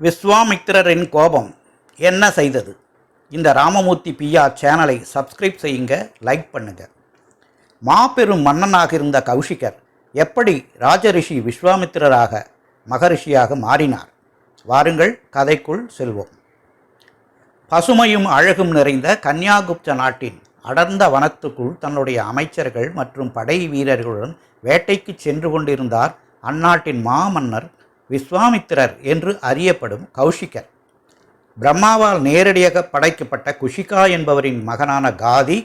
விஸ்வாமித்திரரின் கோபம் என்ன செய்தது? இந்த ராமமூர்த்தி பிஆர் சேனலை சப்ஸ்கிரைப் செய்யுங்க லைக் பண்ணுங்க. மாபெரும் மன்னனாக இருந்த கௌஷிகர் எப்படி ராஜரிஷி விஸ்வாமித்திரராக மகரிஷியாக மாறினார்? வாருங்கள் கதைக்குள் செல்வோம். பசுமையும் அழகும் நிறைந்த கன்னியாகுப்த நாட்டின் அடர்ந்த வனத்துக்குள் தன்னுடைய அமைச்சர்கள் மற்றும் படை வீரர்களுடன் வேட்டைக்கு சென்று கொண்டிருந்தார் அந்நாட்டின் மாமன்னர் விஸ்வாமித்திரர் என்று அறியப்படும் கௌஷிகர். பிரம்மாவால் நேரடியாக படைக்கப்பட்ட குஷிகா என்பவரின் மகனான காதி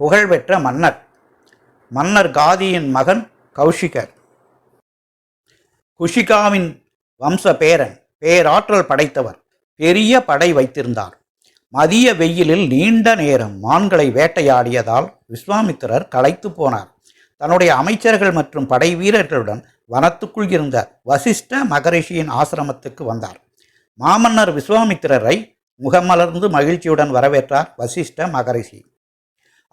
புகழ்பெற்ற மன்னர். மன்னர் காதியின் மகன் கௌஷிகர். குஷிகாவின் வம்ச பேரன் பேராற்றல் படைத்தவர் பெரிய படை வைத்திருந்தார். மதிய வெயிலில் நீண்ட நேரம் மான்களை வேட்டையாடியதால் விஸ்வாமித்திரர் களைத்து போனார். தன்னுடைய அமைச்சர்கள் மற்றும் படை வீரர்களுடன் வனத்துக்குள் இருந்த வசிஷ்ட மகரிஷியின் ஆசிரமத்துக்கு வந்தார். மாமன்னர் விஸ்வாமித்திரரை முகமலர்ந்து மகிழ்ச்சியுடன் வரவேற்றார் வசிஷ்ட மகரிஷி.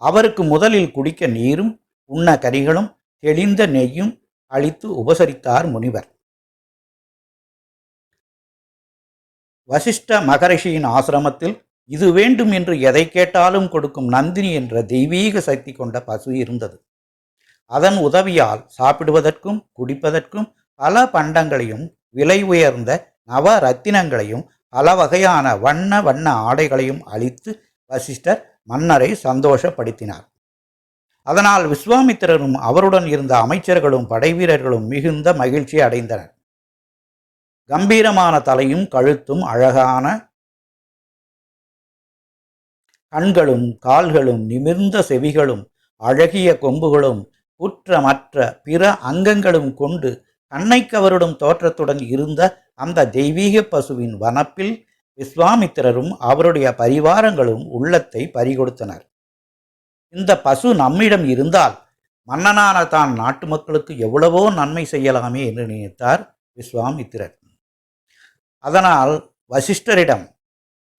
அவருக்கு முதலில் குடிக்க நீரும் உண்ண கரிகளும் தெளிந்த நெய்யும் அளித்து உபசரித்தார் முனிவர். வசிஷ்ட மகரிஷியின் ஆசிரமத்தில் இது வேண்டும் என்று எதை கேட்டாலும் கொடுக்கும் நந்தினி என்ற தெய்வீக சக்தி கொண்ட பசு இருந்தது. அதன் உதவியால் சாப்பிடுவதற்கும் குடிப்பதற்கும் பல பண்டங்களையும் விலை உயர்ந்த நவ ரத்தினங்களையும் பல வகையான வண்ண வண்ண ஆடைகளையும் அளித்து வசிஷ்டர் மன்னரை சந்தோஷப்படுத்தினார். அதனால் விஸ்வாமித்திரரும் அவருடன் இருந்த அமைச்சர்களும் படைவீரர்களும் மிகுந்த மகிழ்ச்சி அடைந்தனர். கம்பீரமான தலையும் கழுத்தும் அழகான கண்களும் கால்களும் நிமிர்ந்த செவிகளும் அழகிய கொம்புகளும் குற்றமற்ற பிற அங்கங்களும் கொண்டு கண்ணை கவருடும் தோற்றத்துடன் இருந்த அந்த தெய்வீக பசுவின் வனப்பில் விஸ்வாமித்திரரும் அவருடைய பரிவாரங்களும் உள்ளத்தை பறிகொடுத்தனர். இந்த பசு நம்மிடம் இருந்தால் மன்னனான தான் நாட்டு மக்களுக்கு எவ்வளவோ நன்மை செய்யலாமே என்று நினைத்தார் விஸ்வாமித்திரர். அதனால் வசிஷ்டரிடம்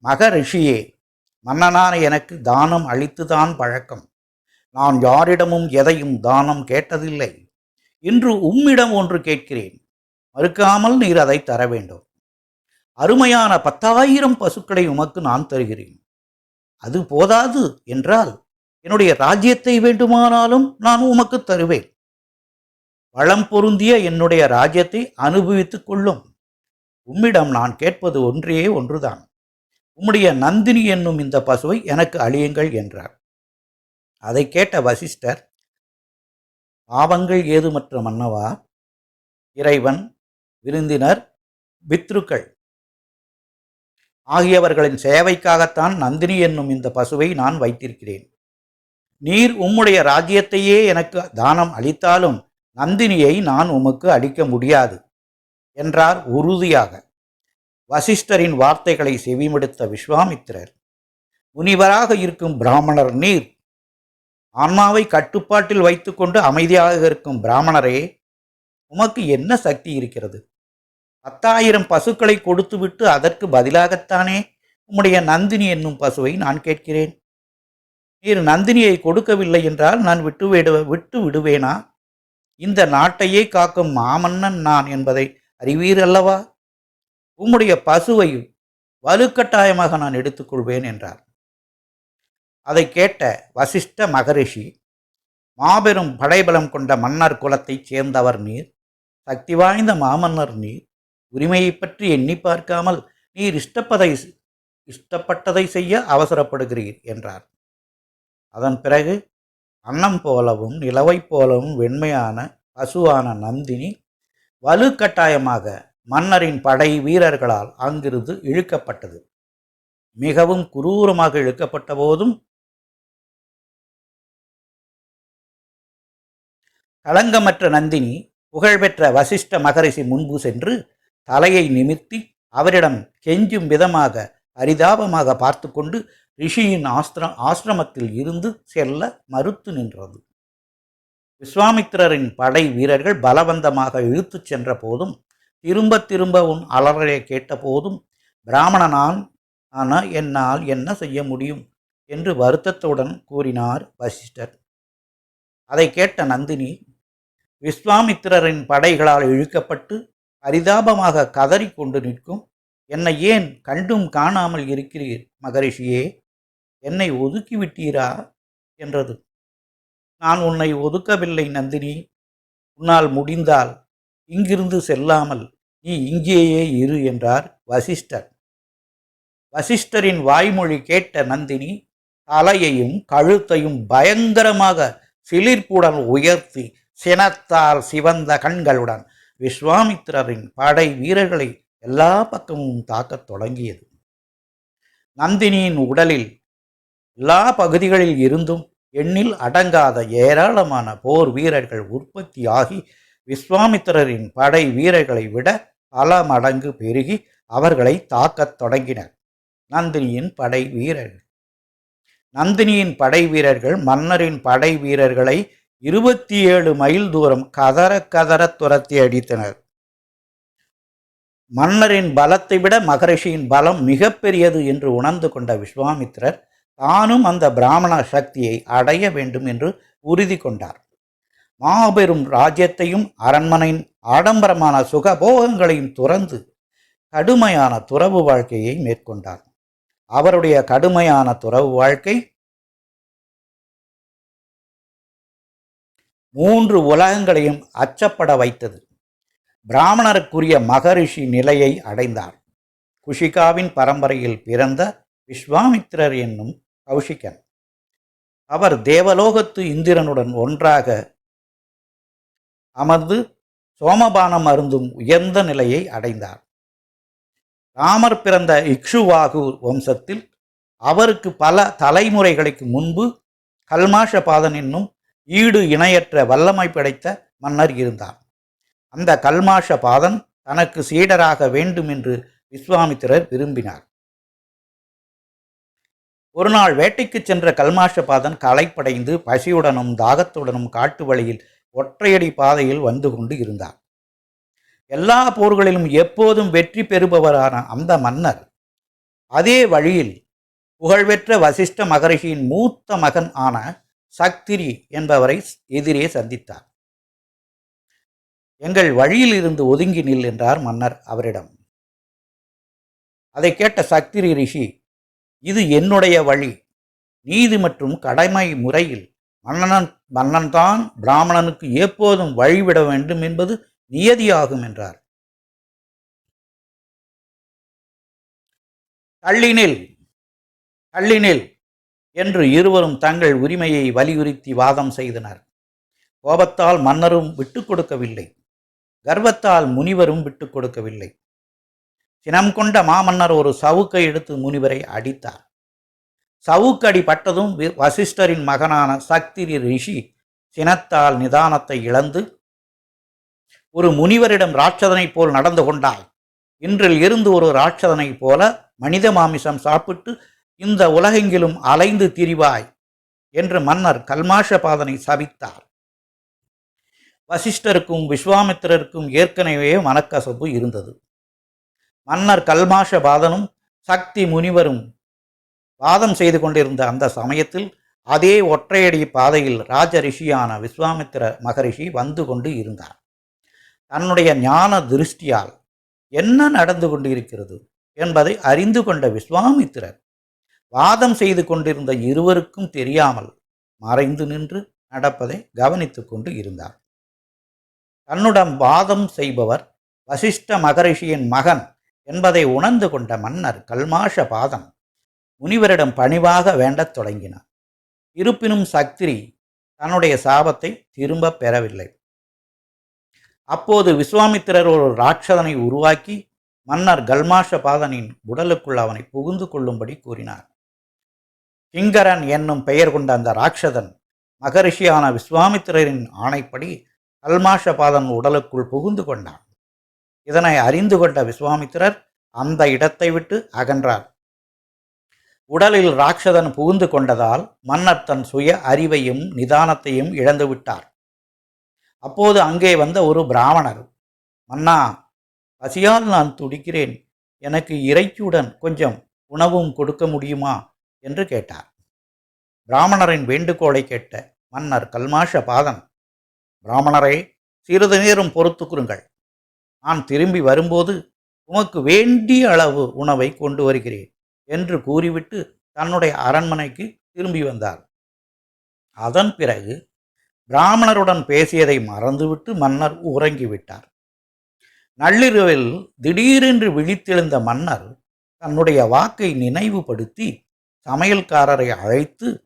மகரிஷியே மன்னனான எனக்கு தானம் அளித்துதான் பழக்கம். நான் யாரிடமும் எதையும் தானம் கேட்டதில்லை. இன்று உம்மிடம் ஒன்று கேட்கிறேன். மறுக்காமல் நீர் அதை தர வேண்டும். அருமையான பத்தாயிரம் பசுக்களை உமக்கு நான் தருகிறேன். அது போதாது என்றால் என்னுடைய ராஜ்யத்தை வேண்டுமானாலும் நான் உமக்கு தருவேன். வளம் பொருந்திய என்னுடைய ராஜ்யத்தை அனுபவித்துக் கொள்ளும். உம்மிடம் நான் கேட்பது ஒன்றே ஒன்றுதான். உம்முடைய நந்தினி என்னும் இந்த பசுவை எனக்கு அழியுங்கள் என்றார். அதை கேட்ட வசிஷ்டர் பாவங்கள் ஏதுமற்ற மன்னவா? இறைவன் விருந்தினர் பித்ருக்கள். ஆகியவர்களின் சேவைக்காகத்தான் நந்தினி என்னும் இந்த பசுவை நான் வைத்திருக்கிறேன். நீர் உம்முடைய ராஜ்யத்தையே எனக்கு தானம் அளித்தாலும் நந்தினியை நான் உமக்கு அளிக்க முடியாது என்றார் உறுதியாக. வசிஷ்டரின் வார்த்தைகளை செவிமடுத்த விஸ்வாமித்திரர் முனிவராக இருக்கும் பிராமணர் நீர் ஆன்மாவை கட்டுப்பாட்டில் வைத்துக்கொண்டு அமைதியாக இருக்கும் பிராமணரே உமக்கு என்ன சக்தி இருக்கிறது? பத்தாயிரம் பசுக்களை கொடுத்துவிட்டு அதற்கு பதிலாகத்தானே உம்முடைய நந்தினி என்னும் பசுவை நான் கேட்கிறேன்? நீர் நந்தினியை கொடுக்கவில்லை என்றால் நான் விட்டு விடு விட்டு விடுவேனா? இந்த நாட்டையே காக்கும் மாமன்னன் நான் என்பதை அறிவீர் அல்லவா? உம்முடைய பசுவை வலுக்கட்டாயமாக நான் எடுத்துக்கொள்வேன் என்றார். அதை கேட்ட வசிஷ்ட மகரிஷி மாபெரும் படைபலம் கொண்ட மன்னர் குலத்தைச் சேர்ந்தவர் நீர் சக்தி வாய்ந்த மாமன்னர் நீர் உரிமையை பற்றி எண்ணி பார்க்காமல் நீர் இஷ்டப்பதை இஷ்டப்பட்டதை செய்ய அவசரப்படுகிறீர் என்றார். அதன் பிறகு அன்னம் போலவும் நிலவை போலவும் வெண்மையான பசுவான நந்தினி வலுக்கட்டாயமாக மன்னரின் படை வீரர்களால் அங்கிருந்து இழுக்கப்பட்டது. மிகவும் குரூரமாக இழுக்கப்பட்ட போதும் களங்கமற்ற நந்தினி புகழ்பெற்ற வசிஷ்ட மகரிஷி முன்பு சென்று தலையை நிமித்தி அவரிடம் கெஞ்சும் விதமாக பரிதாபமாக பார்த்து கொண்டு ரிஷியின் ஆஸ்திர ஆசிரமத்தில் இருந்து செல்ல மறுத்து நின்றது. விஸ்வாமித்திரரின் படை வீரர்கள் பலவந்தமாக இழுத்துச் சென்ற போதும் திரும்ப திரும்ப உன் அலறலை கேட்ட போதும் பிராமணனான் ஆனால் என்னால் என்ன செய்ய முடியும்? என்று வருத்தத்துடன் கூறினார் வசிஷ்டர். அதை கேட்ட நந்தினி விஸ்வாமித்திரரின் படைகளால் இழுக்கப்பட்டு பரிதாபமாக கதறிக்கொண்டு நிற்கும். என்னை ஏன் கண்டும் காணாமல் இருக்கிறீர் மகரிஷியே? என்னை ஒதுக்கிவிட்டீரா? என்றது. நான் உன்னை ஒதுக்கவில்லை நந்தினி. உன்னால் முடிந்தால் இங்கிருந்து செல்லாமல் நீ இங்கேயே இரு என்றார் வசிஷ்டர். வசிஷ்டரின் வாய்மொழி கேட்ட நந்தினி தலையையும் கழுத்தையும் பயங்கரமாக சிலிர்ப்புடன் உயர்த்தி சினத்தால் சிவந்த கண்களுடன் விஸ்வாமித்திரரின் படை வீரர்களை எல்லா பக்கமும் தாக்கத் தொடங்கியது. நந்தினியின் உடலில் எல்லா பகுதிகளில் இருந்தும் எண்ணில் அடங்காத ஏராளமான போர் வீரர்கள் உற்பத்தியாகி விஸ்வாமித்திரரின் படை வீரர்களை விட பல மடங்கு பெருகி அவர்களை தாக்கத் தொடங்கினர். நந்தினியின் படை வீரர்கள். நந்தினியின் படை வீரர்கள் மன்னரின் படை வீரர்களை இருபத்தி ஏழு மைல் தூரம் கதற கதற துரத்தி அடித்தனர். மன்னரின் பலத்தை விட மகரிஷியின் பலம் மிகப்பெரியது என்று உணர்ந்து கொண்ட விஸ்வாமித்திரர் தானும் அந்த பிராமண சக்தியை அடைய வேண்டும் என்று உறுதி கொண்டார். மாபெரும் ராஜ்யத்தையும் அரண்மனையின் ஆடம்பரமான சுகபோகங்களையும் துறந்து கடுமையான துறவு வாழ்க்கையை மேற்கொண்டார். அவருடைய கடுமையான துறவு வாழ்க்கை மூன்று உலகங்களையும் அச்சப்பட வைத்தது. பிராமணருக்குரிய மகரிஷி நிலையை அடைந்தார். குஷிகாவின் பரம்பரையில் பிறந்த விஸ்வாமித்திரர் என்னும் கௌஷிகன். அவர் தேவலோகத்து இந்திரனுடன் ஒன்றாக அமர்ந்து சோமபானம் அருந்தும் உயர்ந்த நிலையை அடைந்தார். ராமர் பிறந்த இக்ஷுவாகு வம்சத்தில் அவருக்கு பல தலைமுறைகளுக்கு முன்பு கல்மாஷபாதன் என்னும் ஈடு இணையற்ற வல்லமை படைத்த மன்னர் இருந்தார். அந்த கல்மாஷபாதன் தனக்கு சீடராக வேண்டும் என்று விஸ்வாமித்திரர் விரும்பினார். ஒரு நாள் வேட்டைக்கு சென்ற கல்மாஷபாதன் களைப்படைந்து பசியுடனும் தாகத்துடனும் காட்டு வழியில் ஒற்றையடி பாதையில் வந்து கொண்டு இருந்தார். எல்லா போர்களிலும் எப்போதும் வெற்றி பெறுபவரான அந்த மன்னர் அதே வழியில் புகழ்பெற்ற வசிஷ்ட மகரிஷியின் மூத்த மகன் ஆன சக்திரி என்பவரை எதிரே சந்தித்தார். எங்கள் வழியில் இருந்து ஒதுங்கி நில் என்றார் மன்னர் அவரிடம். அதை கேட்ட சக்திரி ரிஷி இது என்னுடைய வழி. நீதி மற்றும் கடமை முறையில் மன்னன் மன்னன்தான் பிராமணனுக்கு எப்போதும் வழிவிட வேண்டும் என்பது நியதியாகும் என்றார். தள்ளினில் தள்ளினில் என்று இருவரும் தங்கள் உரிமையை வலியுறுத்தி வாதம் செய்தனர். கோபத்தால் மன்னரும் விட்டுக் கொடுக்கவில்லை. கர்வத்தால் முனிவரும் விட்டுக் கொடுக்கவில்லை. சினம் கொண்ட மாமன்னர் ஒரு சவுக்கை எடுத்து முனிவரை அடித்தார். சவுக்கடி பட்டதும் வி- வசிஷ்டரின் மகனான சக்திரி ரிஷி சினத்தால் நிதானத்தை இழந்து ஒரு முனிவரிடம் ராட்சதனைப் போல் நடந்து கொண்டாய் இன்றில் இருந்து ஒரு ராட்சதனைப் போல மனித மாமிசம் சாப்பிட்டு இந்த உலகெங்கிலும் அலைந்து திரிவாய் என்று மன்னர் கல்மாஷபாதனை சபித்தார். வசிஷ்டருக்கும் விஸ்வாமித்திரருக்கும் ஏற்கனவே மனக்கசப்பு இருந்தது. மன்னர் கல்மாஷபாதனும் சக்தி முனிவரும் வாதம் செய்து கொண்டிருந்த அந்த சமயத்தில் அதே ஒற்றையடி பாதையில் ராஜ ரிஷியான விஸ்வாமித்திர மகரிஷி வந்து கொண்டு இருந்தார். தன்னுடைய ஞான திருஷ்டியால் என்ன நடந்து கொண்டிருக்கிறது என்பதை அறிந்து கொண்ட விஸ்வாமித்திரர் வாதம் செய்து கொண்டிருந்த இருவருக்கும் தெரியாமல் மறைந்து நின்று நடப்பதை கவனித்து கொண்டு இருந்தார். தன்னுடன் வாதம் செய்பவர் வசிஷ்ட மகரிஷியின் மகன் என்பதை உணர்ந்து கொண்ட மன்னர் கல்மாஷ பாதம் முனிவரிடம் பணிவாக வேண்டத் தொடங்கினார். இருப்பினும் சக்திரி தன்னுடைய சாபத்தை திரும்பப் பெறவில்லை. அப்போது விஸ்வாமித்திரர் ஒரு ராட்சதனை உருவாக்கி மன்னர் கல்மாஷ பாதனின் உடலுக்குள் அவனை புகுந்து கொள்ளும்படி கூறினார். கிங்கரன் என்னும் பெயர் கொண்ட அந்த ராட்சதன் மகரிஷியான விஸ்வாமித்திரரின் ஆணைப்படி கல்மாஷபாதன் உடலுக்குள் புகுந்து கொண்டான். இதனை அறிந்து கொண்ட விஸ்வாமித்திரர் அந்த இடத்தை விட்டு அகன்றார். உடலில் ராட்சதன் புகுந்து கொண்டதால் மன்னர் தன் சுய அறிவையும் நிதானத்தையும் இழந்து விட்டார். அப்போது அங்கே வந்த ஒரு பிராமணர் மன்னா பசியால் நான் துடிக்கிறேன். எனக்கு இறைச்சியுடன் கொஞ்சம் உணவும் கொடுக்க முடியுமா? என்று கேட்டார். பிராமணரின் வேண்டுகோளை கேட்ட மன்னர் கல்மாஷ பாதன் பிராமணரை சிறிது நேரம் பொறுத்துக்குறுங்கள் நான் திரும்பி வரும்போது உமக்கு வேண்டிய அளவு உணவை கொண்டு வருகிறேன் என்று கூறிவிட்டு தன்னுடைய அரண்மனைக்கு திரும்பி வந்தார். அதன் பிறகு பிராமணருடன் பேசியதை மறந்துவிட்டு மன்னர் உறங்கிவிட்டார் நள்ளிரவில் திடீரென்று விழித்தெழுந்த மன்னர் தன்னுடைய வாக்கை நினைவுபடுத்தி சமையல்காரரை அழைத்து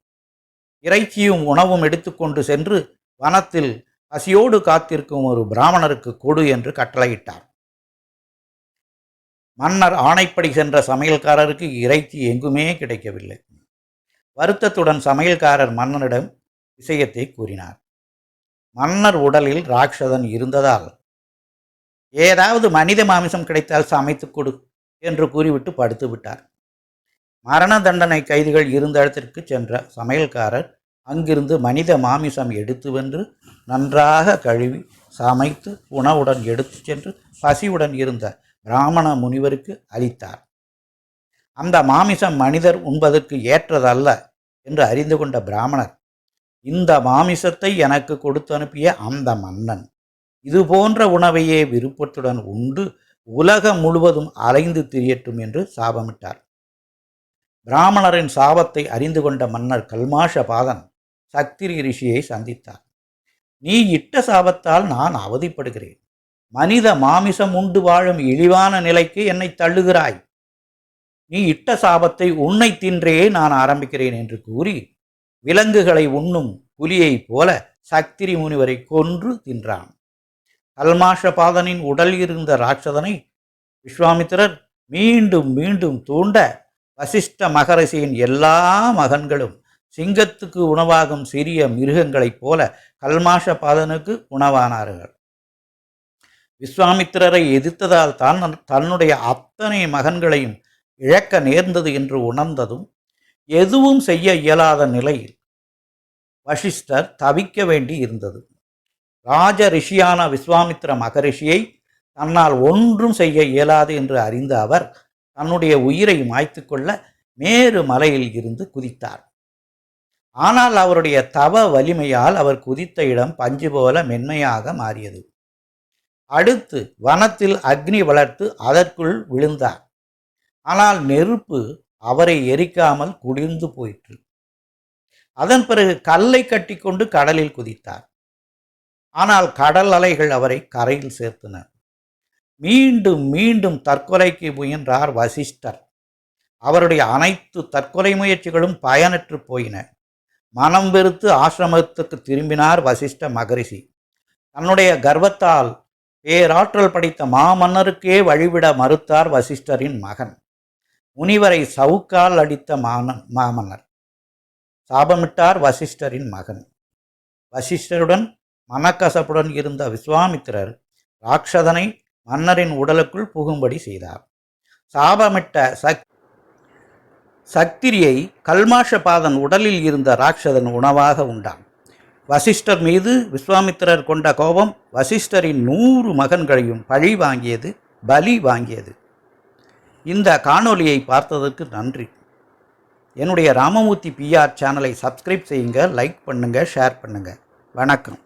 இறைச்சியும் உணவும் எடுத்துக்கொண்டு சென்று வனத்தில் பசியோடு காத்திருக்கும் ஒரு பிராமணருக்கு கொடு என்று கட்டளையிட்டார். மன்னர் ஆணைப்படி சென்ற சமையல்காரருக்கு இறைச்சி எங்குமே கிடைக்கவில்லை. வருத்தத்துடன் சமையல்காரர் மன்னனிடம் விஷயத்தை கூறினார். மன்னர் உடலில் ராட்சதன் இருந்ததால் ஏதாவது மனித மாமிசம் கிடைத்தால் சமைத்துக் கொடு என்று கூறிவிட்டு படுத்து விட்டார் மரண தண்டனை கைதிகள் இருந்த இடத்திற்கு சென்ற சமையல்காரர் அங்கிருந்து மனித மாமிசம் எடுத்து வென்று நன்றாக கழுவி சமைத்து உணவுடன் எடுத்து சென்று பசியுடன் இருந்த பிராமண முனிவருக்கு அளித்தார். அந்த மாமிசம் மனிதர் உண்பதற்கு ஏற்றதல்ல என்று அறிந்து கொண்ட பிராமணர் இந்த மாமிசத்தை எனக்கு கொடுத்து அனுப்பிய அந்த மன்னன் இது போன்ற உணவையே விருப்பத்துடன் உண்டு உலகம் முழுவதும் அலைந்து திரியட்டும் என்று சாபமிட்டார். பிராமணரின் சாபத்தை அறிந்து கொண்ட மன்னர் கல்மாஷ பாதன் சக்திரி ரிஷியை சந்தித்தார். நீ இட்ட சாபத்தால் நான் அவதிப்படுகிறேன். மனித மாமிசம் உண்டு வாழும் இழிவான நிலைக்கு என்னை தள்ளுகிறாய். நீ இட்ட சாபத்தை உன்னை தின்றே நான் ஆரம்பிக்கிறேன் என்று கூறி விலங்குகளை உண்ணும் புலியைப் போல சக்திரி முனிவரை கொன்று தின்றான். கல்மாஷபாதனின் உடல் இருந்த ராட்சதனை விஸ்வாமித்திரர் மீண்டும் மீண்டும் தூண்ட வசிஷ்ட மகரிஷியின் எல்லா மகன்களும் சிங்கத்துக்கு உணவாகும் சிறிய மிருகங்களைப் போல கல்மாஷபாதனுக்கு உணவானார்கள். விஸ்வாமித்திரரை எதிர்த்ததால் தான் தன்னுடைய அத்தனை மகன்களையும் இழக்க நேர்ந்தது என்று உணர்ந்ததும் எதுவும் செய்ய இயலாத நிலையில் வசிஷ்டர் தவிக்க வேண்டி இருந்தது. ராஜ ரிஷியான விஸ்வாமித்திர மகரிஷியை தன்னால் ஒன்றும் செய்ய இயலாது என்று அறிந்த அவர் தன்னுடைய உயிரை மாய்த்து கொள்ள மேரு மலையில் இருந்து குதித்தார். ஆனால் அவருடைய தவ வலிமையால் அவர் குதித்த இடம் பஞ்சு போல மென்மையாக மாறியது. அடுத்து வனத்தில் அக்னி வளர்த்து அதற்குள் விழுந்தார். ஆனால் நெருப்பு அவரை எரிக்காமல் குளிர்ந்து போயிற்று. அதன் பிறகு கல்லை கட்டிக்கொண்டு கடலில் குதித்தார். ஆனால் கடல் அலைகள் அவரை கரையில் சேர்த்தன. மீண்டும் மீண்டும் தற்கொலைக்கு முயன்றார் வசிஷ்டர். அவருடைய அனைத்து தற்கொலை முயற்சிகளும் பயனற்று போயின. மனம் வெறுத்து ஆசிரமத்துக்கு திரும்பினார் வசிஷ்ட மகரிஷி. தன்னுடைய கர்வத்தால் பேராற்றல் படைத்த மாமன்னருக்கே வழிவிட மறுத்தார் வசிஷ்டரின் மகன். முனிவரை சவுக்கால் அடித்த மானன் மாமன்னர். சாபமிட்டார் வசிஷ்டரின் மகன். வசிஷ்டருடன் மனக்கசப்புடன் இருந்த விஸ்வாமித்திரர் ராட்சதனை மன்னரின் உடலுக்குள் புகும்படி செய்தார். சாபமிட்ட சக் சக்திரியை கல்மாஷபாதன் உடலில் இருந்த ராட்சதன் உணவாக உண்டான். வசிஷ்டர் மீது விஸ்வாமித்திரர் கொண்ட கோபம் வசிஷ்டரின் நூறு மகன்களையும் பழி வாங்கியது பலி வாங்கியது. இந்த காணொலியை பார்த்ததற்கு நன்றி. என்னுடைய ராமமூர்த்தி பிஆர் சேனலை சப்ஸ்கிரைப் செய்யுங்க லைக் பண்ணுங்கள் ஷேர் பண்ணுங்கள் வணக்கம்.